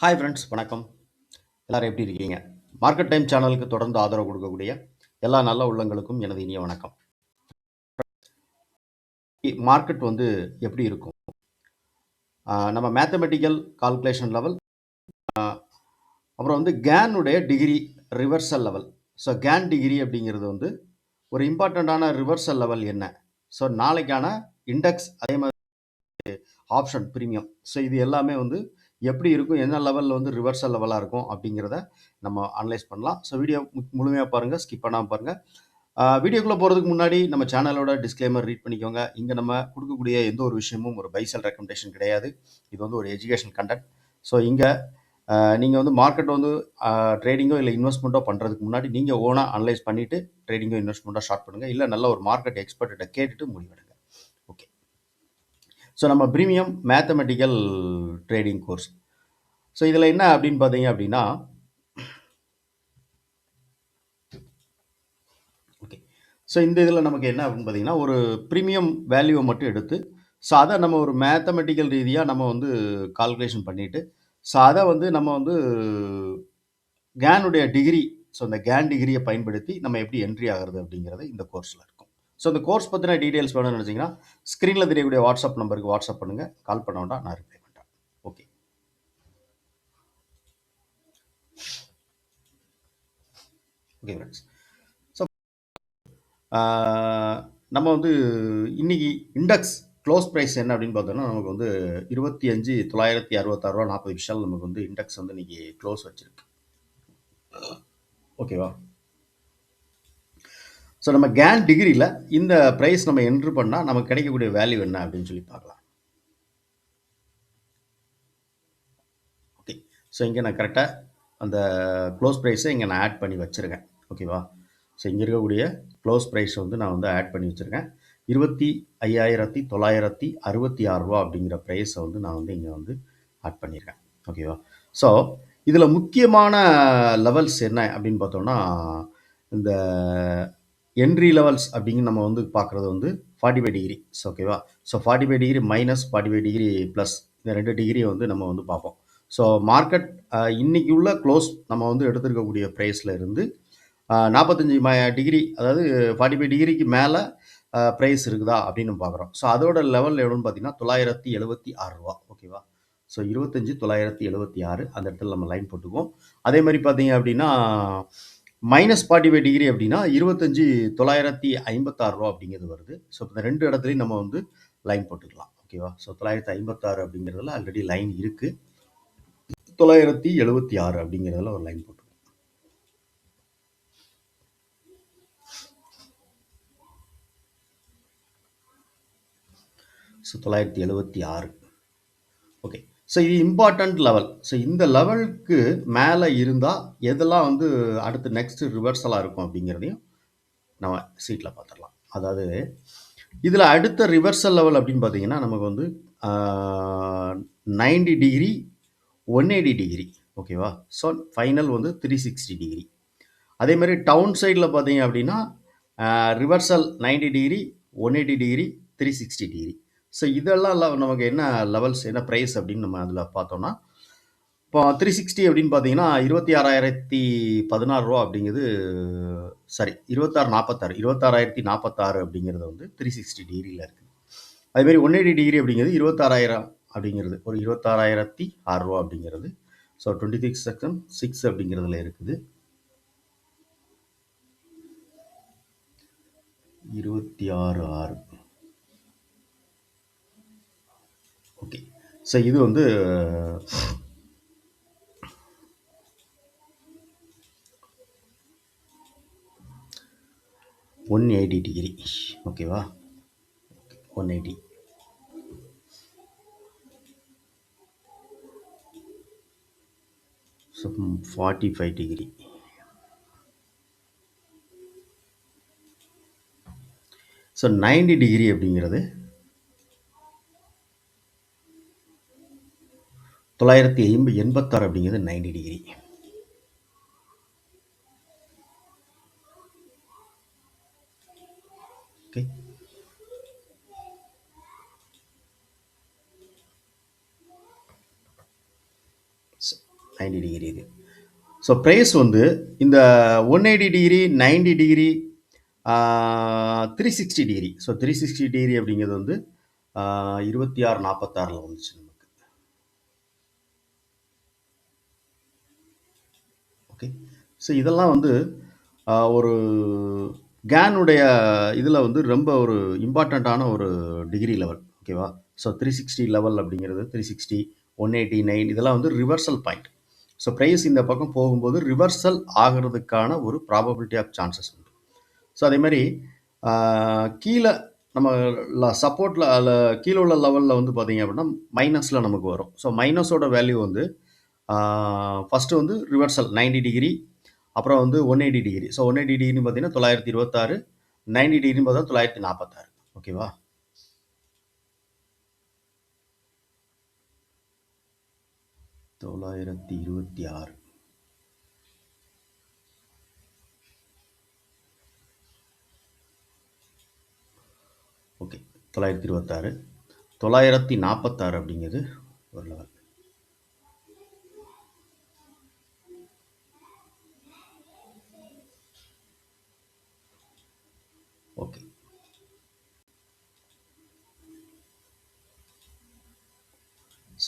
Hi friends வணக்கம். எல்லாரும் எப்படி இருக்கீங்க? மார்க்கெட் டைம் சேனலுக்கு தொடர்ந்து ஆதரவு கொடுக்கக்கூடிய எல்லா நல்ல உள்ளங்களுக்கும் எனது இனிய வணக்கம். மார்க்கெட் வந்து எப்படி இருக்கும்? நம்ம மேத்தமெட்டிக்கல் கால்குலேஷன் லெவல் அப்புறம் வந்து கேனுடைய degree reversal level so Gann degree அப்படிங்கிறது வந்து ஒரு இம்பார்ட்டண்ட்டான ரிவர்சல் லெவல் என்ன? ஸோ நாளைக்கான இண்டெக்ஸ் அதே மாதிரி ஆப்ஷன் ப்ரீமியம் ஸோ இது எல்லாமே வந்து எப்படி இருக்கும் என்ன லெவலில் வந்து ரிவர்சல் லெவலாக இருக்கும் அப்படிங்கிறத நம்ம அனலைஸ் பண்ணலாம். ஸோ வீடியோ முழுமையாக பாருங்கள் ஸ்கிப் பண்ணாமல் பாருங்கள் வீடியோக்குள்ளே போகிறதுக்கு முன்னாடி நம்ம சேனலோட டிஸ்க்ளைமர் ரீட் பண்ணிக்கோங்க. இங்கே நம்ம கொடுக்கக்கூடிய எந்த ஒரு விஷயமும் ஒரு பைசல் ரெக்கமெண்டேஷன் கிடையாது. இது வந்து ஒரு எஜுகேஷன் கண்டென்ட் ஸோ இங்கே நீங்கள் வந்து மார்க்கெட் வந்து ட்ரேடிங்கோ இல்லை இன்வெஸ்ட்மெண்ட்டோ பண்ணுறதுக்கு முன்னாடி நீங்கள் ஓனாக அனலைஸ் பண்ணிவிட்டு ட்ரேடிங்கோ இன்வெஸ்ட்மெண்ட்டோ ஸ்டார்ட் பண்ணுங்கள் இல்லை நல்ல ஒரு மார்க்கெட் எக்ஸ்பர்ட்டை கேட்டுட்டு முடிவெடுங்க. ஸோ நம்ம premium mathematical trading course so இதில் என்ன அப்படின்னு பார்த்தீங்க அப்படின்னா ஓகே ஸோ இந்த இதில் நமக்கு என்ன அப்படின்னு பார்த்தீங்கன்னா ஒரு ப்ரீமியம் வேல்யூவை மட்டும் எடுத்து ஸோ அதை நம்ம ஒரு மேத்தமெட்டிக்கல் ரீதியாக நம்ம வந்து கால்குலேஷன் பண்ணிவிட்டு ஸோ அதை வந்து நம்ம வந்து கேனுடைய டிகிரி ஸோ அந்த கேன் டிகிரியை பயன்படுத்தி நம்ம எப்படி என்ட்ரி ஆகிறது அப்படிங்கிறது இந்த கோர்ஸில் இருக்கும் ஸோ இந்த கோர்ஸ் பற்றின டீட்டெயில்ஸ் வேணும்னு நினச்சிங்கன்னா ஸ்க்ரீனில் தெரியக்கூடிய வாட்ஸ்அப் நம்பருக்கு வாட்ஸ்அப் பண்ணுங்கள் கால் பண்ண வேண்டாம் நான் ரிப்ளை பண்ணுறேன் ஓகே ஓகே ஃப்ரெண்ட்ஸ் ஸோ நம்ம வந்து இன்னைக்கு இண்டெக்ஸ் க்ளோஸ் ப்ரைஸ் என்ன அப்படின்னு பார்த்தோம்னா நமக்கு வந்து இருபத்தி அஞ்சு தொள்ளாயிரத்தி அறுபத்தாறுரூவா நாற்பது விஷயம் நமக்கு வந்து இண்டெக்ஸ் வந்து இன்னைக்கு க்ளோஸ் வச்சுருக்கு. ஓகேவா ஸோ நம்ம கேன் டிகிரியில் இந்த ப்ரைஸ் நம்ம என்ட்ரு பண்ணால் நமக்கு கிடைக்கக்கூடிய வேல்யூ என்ன அப்படின்னு சொல்லி பார்க்கலாம். ஓகே ஸோ இங்கே நான் கரெக்டாக அந்த க்ளோஸ் ப்ரைஸை இங்கே நான் ஆட் பண்ணி வச்சுருக்கேன். ஓகேவா ஸோ இங்கே இருக்கக்கூடிய க்ளோஸ் ப்ரைஸ் வந்து நான் வந்து ஆட் பண்ணி வச்சுருக்கேன். இருபத்தி ஐயாயிரத்தி தொள்ளாயிரத்தி அறுபத்தி ஆறு ரூபா அப்படிங்கிற ப்ரைஸை வந்து நான் வந்து இங்கே வந்து ஆட் பண்ணியிருக்கேன் ஓகேவா ஸோ இதில் முக்கியமான லெவல்ஸ் என்ன அப்படின்னு பார்த்தோம்னா இந்த என்ட்ரி லெவல்ஸ் அப்படின்னு நம்ம வந்து பார்க்குறது வந்து ஃபார்ட்டி ஃபைவ் டிகிரி ஸோ ஓகேவா so forty five degree minus forty five degree plus இந்த ரெண்டு டிகிரியை வந்து நம்ம வந்து பார்ப்போம். ஸோ மார்க்கெட் இன்றைக்கி உள்ள க்ளோஸ் நம்ம வந்து எடுத்திருக்கக்கூடிய ப்ரைஸில் இருந்து நாற்பத்தஞ்சு ம டிகிரி அதாவது ஃபார்ட்டி ஃபைவ் டிகிரிக்கு மேலே ப்ரைஸ் இருக்குதா அப்படின்னு பார்க்குறோம். ஸோ அதோட லெவல் எவ்வளோன்னு பார்த்தீங்கன்னா தொள்ளாயிரத்தி எழுபத்தி ஆறு ரூபா. ஓகேவா ஸோ இருபத்தஞ்சி தொள்ளாயிரத்தி எழுபத்தி ஆறு அந்த இடத்துல நம்ம லைன் போட்டுக்குவோம். அதே மாதிரி பார்த்தீங்க அப்படின்னா மைனஸ் ஃபார்ட்டி ஃபைவ் டிகிரி அப்படின்னா இருபத்தஞ்சி தொள்ளாயிரத்தி ஐம்பத்தாறு ரூபா அப்படிங்கிறது வருது. ஸோ இந்த ரெண்டு இடத்துலையும் நம்ம வந்து லைன் போட்டுக்கலாம். ஓகேவா ஸோ தொள்ளாயிரத்தி ஐம்பத்தாறு அப்படிங்கிறதுல ஆல்ரெடி லைன் இருக்குது தொள்ளாயிரத்தி எழுபத்தி ஆறு அப்படிங்கிறதுல ஒரு லைன் போட்டுக்கலாம். ஸோ தொள்ளாயிரத்தி எழுபத்தி ஆறு. ஓகே ஸோ இது இம்பார்ட்டண்ட் லெவல் ஸோ இந்த லெவலுக்கு மேலே இருந்தால் எதெல்லாம் வந்து அடுத்து நெக்ஸ்ட் ரிவர்சலாக இருக்கும் அப்படிங்கிறதையும் நம்ம சீட்டில் பார்த்துடலாம். அதாவது இதில் அடுத்த ரிவர்சல் லெவல் அப்படின்னு பார்த்தீங்கன்னா நமக்கு வந்து ninety degree one eighty degree ஓகேவா ஸோ ஃபைனல் வந்து த்ரீ சிக்ஸ்டி டிகிரி அதே மாதிரி டவுன் சைடில் பார்த்தீங்க அப்படின்னா reversal ninety degree one eighty degree three sixty degree so இதெல்லாம் நமக்கு என்ன லெவல்ஸ் என்ன ப்ரைஸ் அப்படின்னு நம்ம அதில் பார்த்தோம்னா இப்போ த்ரீ சிக்ஸ்டி அப்படின்னு பார்த்தீங்கன்னா இருபத்தி ஆறாயிரத்தி பதினாறு ரூபா அப்படிங்கிறது சாரி இருபத்தாறு நாற்பத்தாறு இருபத்தாறாயிரத்தி நாற்பத்தாறு அப்படிங்கிறது வந்து த்ரீ சிக்ஸ்டி டிகிரியில் இருக்குது அதேமாரி ஒன் எயிட்டி டிகிரி அப்படிங்கிறது இருபத்தாறாயிரம் அப்படிங்கிறது ஒரு இருபத்தாறாயிரத்தி ஆறுரூவா அப்படிங்கிறது. So twenty six section six அப்படிங்கிறதுல இருக்குது. இருபத்தி ஆறு ஆறு. ஓகே ஸோ இது வந்து ஒன் எயிட்டி டிகிரி ஓகேவா one eighty so forty five degree so ninety degree அப்படிங்கிறது தொள்ளாயிரத்தி ஐம்பது எண்பத்தாறு அப்படிங்கிறது ninety degree okay ninety degree இது. ஸோ ப்ரைஸ் வந்து இந்த one eighty degree ninety degree three sixty degree so three sixty degree அப்படிங்கிறது வந்து இருபத்தி ஆறு நாற்பத்தாறில் வந்துச்சு ஓகே. ஸோ இதெல்லாம் வந்து ஒரு கேனுடைய இதில் வந்து ரொம்ப ஒரு இம்பார்ட்டண்ட்டான ஒரு டிகிரி லெவல் ஓகேவா ஸோ த்ரீ சிக்ஸ்டி லெவல் அப்படிங்கிறது three sixty one eighty nine இதெல்லாம் வந்து ரிவர்சல் பாயிண்ட் ஸோ ப்ரைஸ் இந்த பக்கம் போகும்போது ரிவர்சல் ஆகிறதுக்கான ஒரு ப்ராபபிலிட்டி ஆஃப் சான்சஸ் உண்டு. ஸோ அதே மாதிரி கீழே நம்ம சப்போர்ட்டில் அதில் கீழே உள்ள லெவலில் வந்து பார்த்தீங்க அப்படின்னா மைனஸில் நமக்கு வரும். ஸோ மைனஸோட வேல்யூ வந்து ஃபஸ்ட்டு வந்து ரிவர்சல் 90 டிகிரி அப்புறம் வந்து one eighty degree so one eighty டிகிரின்னு பார்த்தீங்கன்னா தொள்ளாயிரத்தி இருபத்தாறு நைன்டி டிகிரின்னு பார்த்தா தொள்ளாயிரத்தி நாற்பத்தாறு ஓகேவா தொள்ளாயிரத்தி இருபத்தி ஆறு. ஓகே தொள்ளாயிரத்தி இருபத்தாறு. தொள்ளாயிரத்தி நாற்பத்தாறு அப்படிங்கிறது ஒரு level okay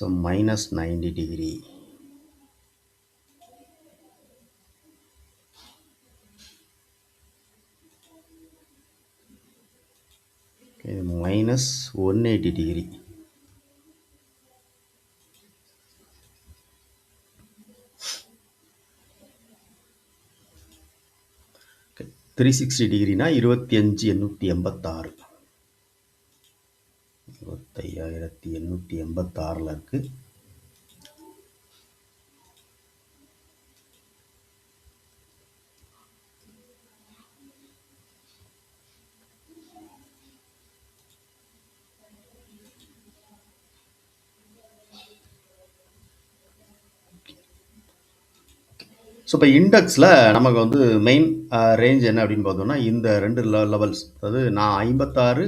so minus ninety degree okay minus one eighty degree three sixty டிகிரினா இருபத்தி அஞ்சு எண்ணூற்றி எண்பத்தாறு. இருபத்தையாயிரத்தி எண்ணூற்றி எண்பத்தாறில் இருக்குது ஸோ இப்போ இண்டெக்ஸில் நமக்கு வந்து மெயின் ரேஞ்ச் என்ன அப்படின்னு பார்த்தோம்னா இந்த ரெண்டு லெவல்ஸ் அதாவது நான் ஐம்பத்தாறு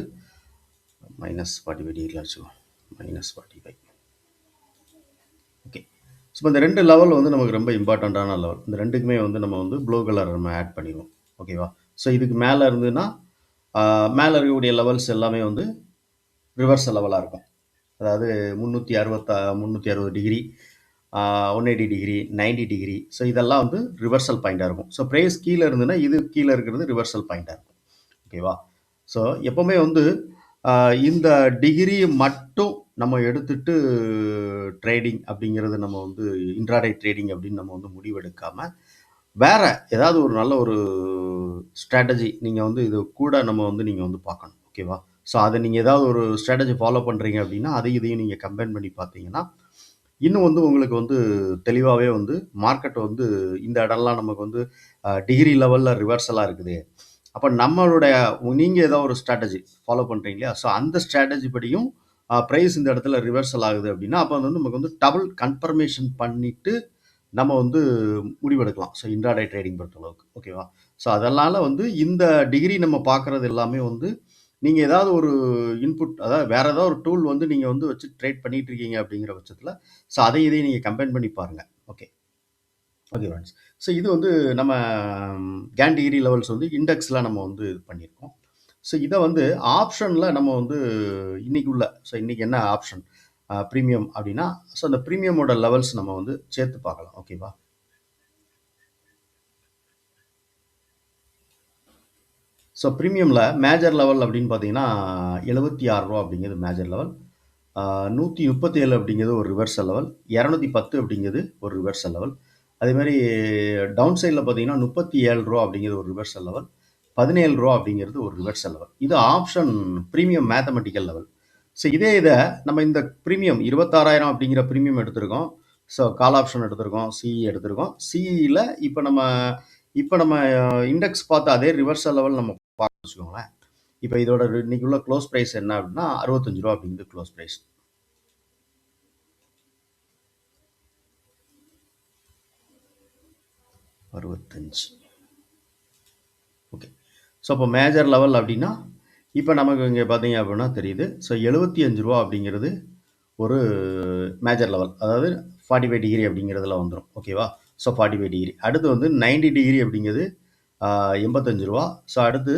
மைனஸ் ஃபார்ட்டி ஃபைவ் டிகிரியில் வச்சுக்கோ. Minus forty five okay so இப்போ இந்த ரெண்டு லெவல் வந்து நமக்கு ரொம்ப இம்பார்ட்டண்ட்டான லெவல் இந்த ரெண்டுக்குமே வந்து நம்ம வந்து ப்ளூ கலர் நம்ம ஆட் பண்ணிடுவோம். ஓகேவா ஸோ இதுக்கு மேலே இருந்ததுன்னா மேலே இருக்கக்கூடிய லெவல்ஸ் எல்லாமே வந்து ரிவர்ஸ் லெவலாக இருக்கும். அதாவது முந்நூற்றி அறுபத்தா முந்நூற்றி அறுபது degree one eighty degree ninety degree so இதெல்லாம் வந்து ரிவர்சல் பாயிண்ட்டாக இருக்கும். ஸோ ப்ரைஸ் கீழே இருந்ததுன்னா இது கீழே இருக்கிறது ரிவர்சல் பாயிண்ட்டாக இருக்கும். ஓகேவா ஸோ எப்போவுமே வந்து இந்த டிகிரி மட்டும் நம்ம எடுத்துட்டு ட்ரேடிங் அப்படிங்கிறது நம்ம வந்து இன்ட்ராடே ட்ரேடிங் அப்படின்னு நம்ம வந்து முடிவெடுக்காம வேற ஏதாவது ஒரு நல்ல ஒரு ஸ்ட்ராட்டஜி நீங்கள் வந்து இது கூட நம்ம வந்து நீங்கள் வந்து பார்க்கணும் ஓகேவா ஸோ அதை நீங்கள் ஏதாவது ஒரு ஸ்ட்ராட்டஜி ஃபாலோ பண்ணுறீங்க அப்படின்னா அதையும் இதையும் நீங்கள் கம்பைன் பண்ணி பார்த்தீங்கன்னா இன்னும் வந்து உங்களுக்கு வந்து தெளிவாகவே வந்து மார்க்கெட் வந்து இந்த இடம்லாம் நமக்கு வந்து டிகிரி லெவலில் ரிவர்சலாக இருக்குது. அப்போ நம்மளுடைய நீங்கள் ஏதோ ஒரு ஸ்ட்ராட்டஜி ஃபாலோ பண்ணுறீங்க இல்லையா ஸோ அந்த ஸ்ட்ராட்டஜி படியும் ப்ரைஸ் இந்த இடத்துல ரிவர்சல் ஆகுது அப்படின்னா அப்போ வந்து நமக்கு வந்து டபுள் கன்ஃபர்மேஷன் பண்ணிவிட்டு நம்ம வந்து முடிவெடுக்கலாம். ஸோ இன்ட்ராடே ட்ரேடிங் பொறுத்தளவுக்கு. ஓகேவா ஸோ அதனால் வந்து இந்த டிகிரி நம்ம பார்க்குறது எல்லாமே வந்து நீங்கள் ஏதாவது ஒரு இன்புட் அதாவது வேறு ஏதாவது ஒரு டூல் வந்து நீங்கள் வந்து வச்சு ட்ரேட் பண்ணிகிட்டு இருக்கீங்க அப்படிங்கிற பட்சத்தில் ஸோ அதையும் இதையும் நீங்கள் கம்பைன் பண்ணி பாருங்கள் ஓகே ஓகே ஃப்ரெண்ட்ஸ் ஸோ இது வந்து நம்ம கேண்டிகிரி லெவல்ஸ் வந்து இண்டெக்ஸ்லாம் நம்ம வந்து இது பண்ணியிருக்கோம். ஸோ இதை வந்து ஆப்ஷனில் நம்ம வந்து இன்னைக்கு உள்ள ஸோ இன்றைக்கி என்ன ஆப்ஷன் ப்ரீமியம் அப்படின்னா ஸோ அந்த ப்ரீமியமோட லெவல்ஸ் நம்ம வந்து சேர்த்து பார்க்கலாம். ஓகேவா ஸோ ப்ரீமியமில் மேஜர் லெவல் அப்படின்னு பார்த்தீங்கன்னா எழுபத்தி ஆறு ரூபா அப்படிங்கிறது மேஜர் லெவல் நூற்றி முப்பத்தி ஏழு அப்படிங்கிறது ஒரு ரிவர்சல் லெவல் இரநூத்தி பத்து அப்படிங்கிறது ஒரு ரிவர்சல் லெவல் அதே மாதிரி டவுன் சைடில் பார்த்தீங்கன்னா முப்பத்தி ஏழு ரூபா அப்படிங்கிறது ஒரு ரிவர்சல் லெவல் பதினேழு ரூபா அப்படிங்கிறது ஒரு ரிவர்சல் லெவல் இது option premium mathematical level so இதே இதை நம்ம இந்த ப்ரீமியம் இருபத்தாறாயிரம் அப்படிங்கிற ப்ரீமியம் எடுத்திருக்கோம். ஸோ கால் ஆப்ஷன் எடுத்திருக்கோம் சிஇ எடுத்திருக்கோம். சிஇயில் இப்போ நம்ம இப்போ நம்ம இண்டெக்ஸ் பார்த்து அதே ரிவர்சல் லெவல் நம்ம பார்க்க வச்சுக்கோங்களேன். இப்போ இதோட இன்னைக்கு உள்ள க்ளோஸ் ப்ரைஸ் என்ன அப்படின்னா அறுபத்தஞ்சு ரூபா அப்படிங்கிறது க்ளோஸ் ப்ரைஸ் அறுபத்தஞ்சு. ஓகே ஸோ அப்போ மேஜர் லெவல் அப்படின்னா இப்போ நமக்கு இங்கே பார்த்தீங்க அப்படின்னா தெரியுது. ஸோ எழுபத்தி அஞ்சு ரூபா அப்படிங்கிறது ஒரு மேஜர் லெவல் அதாவது ஃபார்ட்டி ஃபைவ் டிகிரி அப்படிங்கிறதுல வந்துடும் ஓகேவா ஸோ ஃபார்ட்டி ஃபைவ் டிகிரி அடுத்து வந்து 90 டிகிரி அப்படிங்கிறது எண்பத்தஞ்சு ரூபா. ஸோ அடுத்து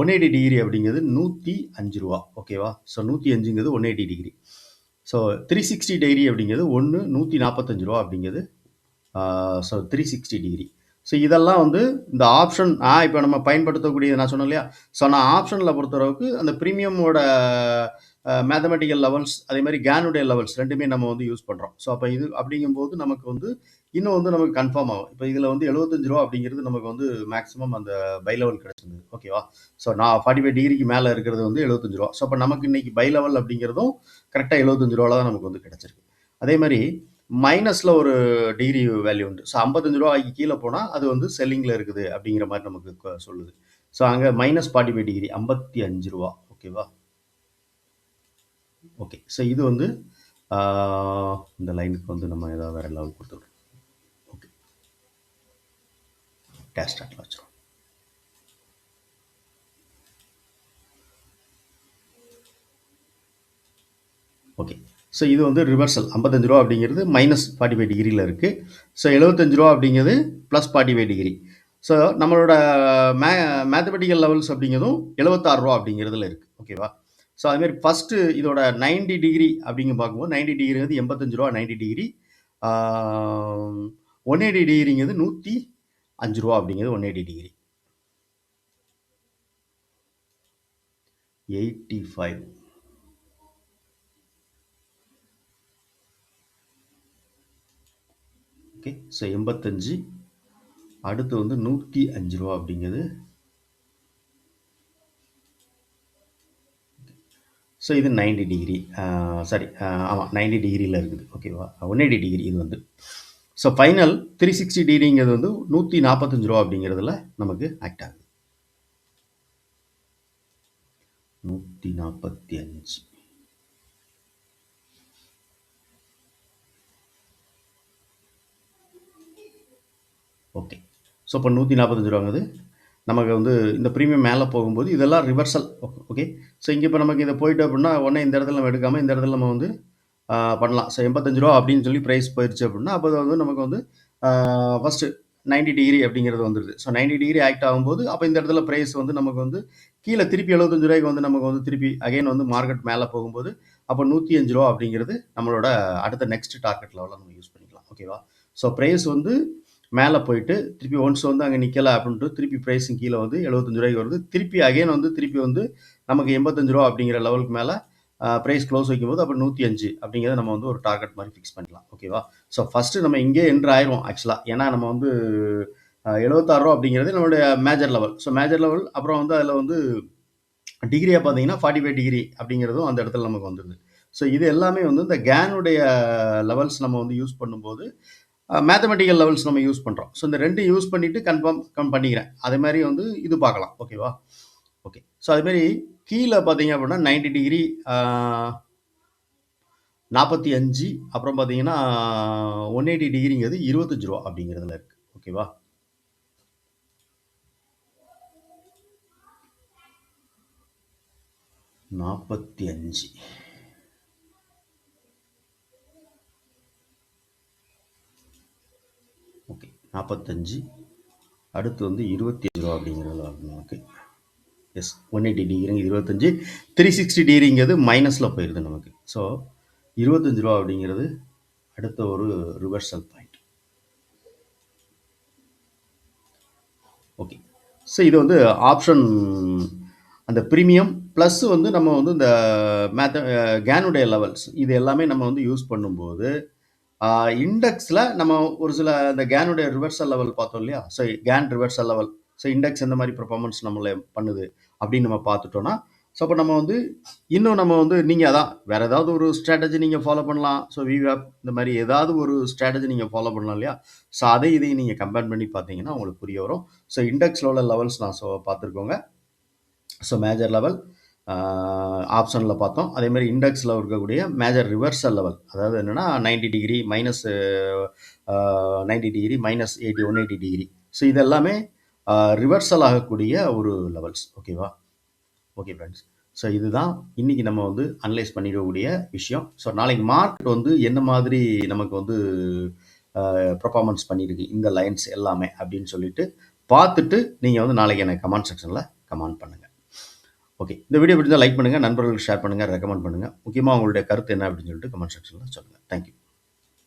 ஒன் எயிட்டி டிகிரி அப்படிங்கிறது நூற்றி அஞ்சு ரூபா. ஓகேவா ஸோ நூற்றி அஞ்சுங்கிறது one eighty degree so three sixty degree அப்படிங்கிறது ஒன்று நூற்றி நாற்பத்தஞ்சு ரூபா அப்படிங்கிறது so three sixty degree so இதெல்லாம் வந்து இந்த ஆப்ஷன் ஆ இப்போ நம்ம பயன்படுத்தக்கூடிய நான் சொன்னேன் இல்லையா? ஸோ நான் ஆப்ஷனில் பொறுத்தளவுக்கு அந்த ப்ரீமியமோட மேத்தமெட்டிக்கல் லெவல்ஸ் அதே மாதிரி கேனுடைய லெவல்ஸ் ரெண்டுமே நம்ம வந்து யூஸ் பண்ணுறோம் ஸோ அப்போ இது அப்படிங்கும்போது நமக்கு வந்து இன்னும் வந்து நமக்கு கன்ஃபார்ம் ஆகும். இப்போ இதில் வந்து 75 ரூபா அப்படிங்கிறது நமக்கு வந்து மேக்ஸிமம் அந்த பை லெவல் கிடச்சிருந்தது. ஓகேவா ஸோ நான் ஃபார்ட்டி ஃபைவ் டிகிரிக்கு மேலே இருக்கிறது வந்து 75 ரூபா. ஸோ அப்போ நமக்கு இன்னைக்கு பை லெவல் அப்படிங்கிறதும் கரெக்டாக 75 ரூபாவில் தான் நமக்கு வந்து கிடச்சிருக்கு. அதே மாதிரி மைனஸில் ஒரு டிகிரி வேல்யூ உண்டு. ஸோ 55 ரூபாய்க்கு கீழே போனால் அது வந்து செல்லிங்கில் இருக்குது அப்படிங்கிற மாதிரி நமக்கு சொல்லுது. ஸோ அங்கே மைனஸ் ஃபார்ட்டி ஃபைவ் டிகிரி ஐம்பத்தி அஞ்சு ரூபா. ஓகேவா ஓகே ஸோ இது வந்து இந்த லைனுக்கு வந்து நம்ம ஏதாவது வேறு லெவல் கொடுத்துருவோம். ஓகே டேஸ்டாக வச்சுருவோம். ஓகே ஸோ இது வந்து ரிவர்சல் 55 ரூபா அப்படிங்கிறது மைனஸ் ஃபார்ட்டி ஃபைவ் டிகிரியில் இருக்குது ஸோ 75 ரூபா அப்படிங்கிறது plus forty five degree so நம்மளோட மே மேத்தமெட்டிக்கல் லெவல்ஸ் அப்படிங்கிறதும் 76 ரூபா அப்படிங்கிறதுல இருக்குது ஓகேவா ஸோ அதுமாரி ஃபஸ்ட்டு இதோட 90 டிகிரி அப்படிங்க பார்க்கும்போது நைன்டி டிகிரிங்கிறது எண்பத்தஞ்சு ரூபா 90 டிகிரி ஒன் எயிட்டி டிகிரிங்கிறது நூற்றி அஞ்சு ரூபா அப்படிங்கிறது one eighty degree eighty five okay so எண்பத்தஞ்சு. அடுத்து வந்து நூற்றி அஞ்சு ரூபா அப்படிங்கிறது ஸோ இது 90 டிகிரி சாரி ஆமாம் 90 டிகிரியில் இருக்குது. ஓகேவா ஒன் எயிட்டி டிகிரி இது வந்து. ஸோ ஃபைனல் த்ரீ சிக்ஸ்டி டிகிரிங்கிறது வந்து நூற்றி நாற்பத்தஞ்சு ரூபா அப்படிங்கிறதுல நமக்கு ஆக்ட் ஆகுது. நூற்றி நாற்பத்தி அஞ்சு. ஓகே ஸோ இப்போ நூற்றி நாற்பத்தஞ்சு ரூபாங்கிறது நமக்கு வந்து இந்த ப்ரீமியம் மேலே போகும்போது இதெல்லாம் ரிவர்சல் ஓகே ஸோ இங்கே இப்போ நமக்கு இதை போயிட்டு அப்படின்னா உடனே இந்த இடத்துல நம்ம எடுக்காமல் இந்த இடத்துல நம்ம வந்து பண்ணலாம். ஸோ எண்பத்தஞ்சு ரூபா அப்படின்னு சொல்லி ப்ரைஸ் போயிடுச்சு அப்படின்னா அப்போ வந்து நமக்கு வந்து ஃபஸ்ட்டு 90 டிகிரி அப்படிங்கிறது வந்துடுது ஸோ 90 டிகிரி ஆக்ட் ஆகும்போது அப்போ இந்த இடத்துல ப்ரைஸ் வந்து நமக்கு வந்து கீழே திருப்பி 75 ரூபாய்க்கு வந்து நமக்கு வந்து திருப்பி அகைன் வந்து மார்க்கெட் மேலே போகும்போது அப்போ நூற்றி அஞ்சு ரூபா அப்படிங்கிறது நம்மளோட அடுத்த நெக்ஸ்ட் டார்கெட் லெவலில் நம்ம யூஸ் பண்ணிக்கலாம். ஓகேவா ஸோ ப்ரைஸ் வந்து மேலே போயிட்டு திருப்பி ஒன்ஸ் வந்து அங்கே நிற்கலை அப்படின்ட்டு திருப்பி ப்ரைஸும் கீழே வந்து 75 ரூபாய்க்கு வருது. திருப்பி அகைன் வந்து திருப்பி வந்து நமக்கு எண்பத்தஞ்சு ரூபா அப்படிங்கிற லெவலுக்கு மேலே ப்ரைஸ் க்ளோஸ் வைக்கும்போது அப்போ நூற்றி அஞ்சு அப்படிங்கிறத நம்ம வந்து ஒரு டார்கெட் மாதிரி ஃபிக்ஸ் பண்ணிக்கலாம். ஓகேவா ஸோ ஃபஸ்ட்டு நம்ம இங்கே என்ட்ரு ஆயிரும் ஆக்சுவலாக ஏன்னா நம்ம வந்து அஹ், 76 ரூபா அப்படிங்கிறது நம்மளுடைய major level so major level அப்புறம் வந்து அதில் வந்து டிகிரியாக பார்த்தீங்கன்னா ஃபார்ட்டி ஃபைவ் டிகிரி அப்படிங்கிறதும் அந்த இடத்துல நமக்கு வந்துடுது ஸோ இது எல்லாமே வந்து இந்த கேனுடைய லெவல்ஸ் நம்ம வந்து யூஸ் பண்ணும்போது மேத்தமெட்டிக்கல் லெவல்ஸ் நம்ம யூஸ் பண்ணுறோம் ஸோ இந்த ரெண்டு யூஸ் பண்ணிவிட்டு கன்ஃபார்ம் கம் பண்ணிக்கிறேன். அதே மாதிரி வந்து இது பார்க்கலாம். ஓகேவா ஓகே ஸோ அதுமாரி கீழே பார்த்தீங்க அப்படின்னா 90 டிகிரி நாற்பத்தி அஞ்சு அப்புறம் பார்த்தீங்கன்னா ஒன் எயிட்டி டிகிரிங்கிறது இருபத்தஞ்சு ரூபா அப்படிங்கிறதுல இருக்குது ஓகேவா நாற்பத்தி அஞ்சு ஓகே நாற்பத்தஞ்சு அடுத்து வந்து இருபத்தி அஞ்சு ரூபா அப்படிங்கிறது வரும் நமக்கு. எஸ் ஒன் எயிட்டி டிகிரிங்க இருபத்தஞ்சி. த்ரீ சிக்ஸ்டி டிகிரிங்கிறது மைனஸில் போயிடுது நமக்கு. ஸோ இருபத்தஞ்சு ரூபா அப்படிங்கிறது அடுத்த ஒரு ரிவர்சல் பாயிண்ட் ஓகே ஸோ இது வந்து ஆப்ஷன் அந்த ப்ரீமியம் ப்ளஸ் வந்து நம்ம வந்து இந்த மேத்த கேனுடைய லெவல்ஸ் இது எல்லாமே நம்ம வந்து யூஸ் பண்ணும்போது இண்டெக்ஸில் நம்ம ஒரு சில இந்த கேனுடைய ரிவர்சல் லெவல் பார்த்தோம் இல்லையா? So Gann reversal level so index எந்த மாதிரி பர்ஃபார்மன்ஸ் நம்மளை பண்ணுது அப்படின்னு நம்ம பார்த்துட்டோன்னா ஸோ அப்போ நம்ம வந்து இன்னும் நம்ம வந்து நீங்கள் அதான் வேறு ஏதாவது ஒரு ஸ்ட்ராட்டஜி நீங்கள் ஃபாலோ பண்ணலாம். ஸோ விவேப் இந்த மாதிரி ஏதாவது ஒரு ஸ்ட்ராட்டஜி நீங்கள் ஃபாலோ பண்ணலாம் இல்லையா? ஸோ அதை இதையும் நீங்கள் கம்பேர் பண்ணி பார்த்தீங்கன்னா உங்களுக்கு புரிய வரும். ஸோ இண்டெக்ஸில் உள்ள லெவல்ஸ் நான் ஸோ பார்த்துருக்கோங்க. ஸோ மேஜர் லெவல் ஆப்ஷனில் பார்த்தோம். அதே மாதிரி இண்டெக்ஸில் இருக்கக்கூடிய மேஜர் ரிவர்சல் லெவல் அதாவது என்னென்னா 90 degree minus ninety degree minus eighty one eighty degree so இது எல்லாமே ரிவர்சல் ஆகக்கூடிய ஒரு லெவல்ஸ் ஓகேவா ஓகே ஃப்ரெண்ட்ஸ் ஸோ இதுதான் இன்றைக்கி நம்ம வந்து அனலைஸ் பண்ணிக்கக்கூடிய விஷயம். ஸோ நாளைக்கு மார்க்கெட் வந்து என்ன மாதிரி நமக்கு வந்து பர்ஃபார்மன்ஸ் பண்ணியிருக்கு இந்த லைன்ஸ் எல்லாமே அப்படின்னு சொல்லிட்டு பார்த்துட்டு நீங்கள் வந்து நாளைக்கு எனக்கு கமெண்ட் செக்ஷனில் கமெண்ட் பண்ணுங்கள் ஓகே இந்த வீடியோ பிடிச்சா லைக் பண்ணுங்கள் நண்பர்களுக்கு ஷேர் பண்ணுங்கள் ரெக்கமெண்ட் பண்ணுங்கள் முக்கியமாக உங்களுடைய கருத்து என்ன அப்படின்னு சொல்லிட்டு கமெண்ட் செக்ஷனில் சொல்லுங்கள் தேங்க்யூ